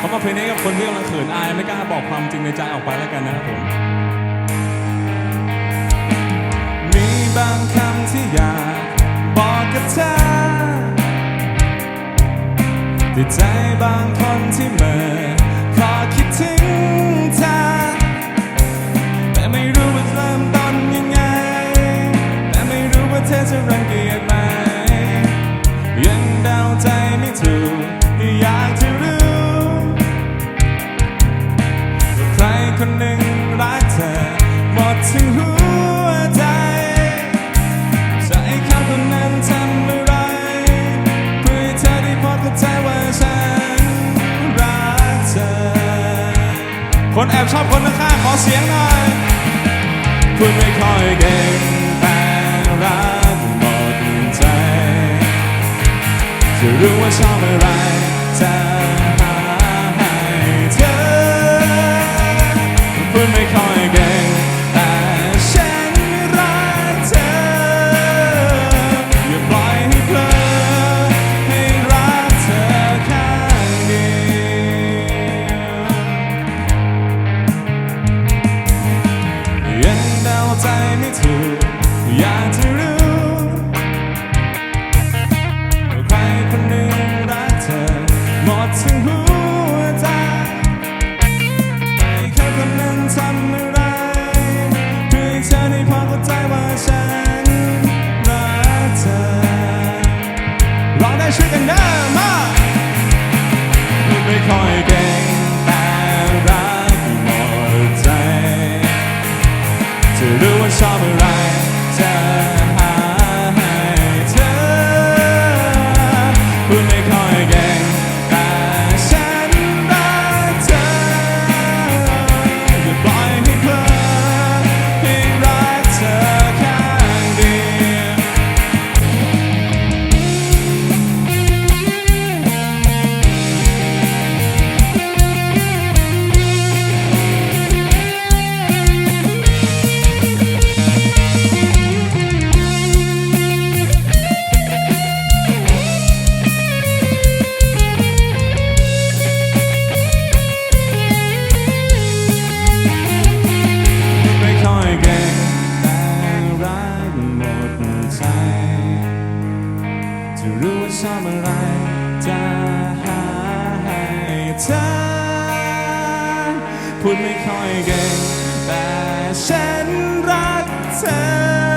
เขามาเพลงนี้กับคนที่กำลังเขินอายไม่กล้าบอกความจริงในใจออกไปแล้วกันนะครับผม มีบางคำที่อยากบอกกับเธอแต่ใจบางคนที่เมื่อขอคิดถึงเธอแต่ไม่รู้ว่าเริ่มต้นยังไง แต่ไม่รู้ว่าเธอจะรังเกียจ คนแอบชอบคนข้างๆขอเสียงหน่อยคุณไม่ค่อยเก่งแต่รักหมดใจจะรู้ว่าชอบอะไร จะรู้ว่าชอบอะไรจะหาให้เธอพูดไม่ค่อยเก่งแต่ฉันรักเธอ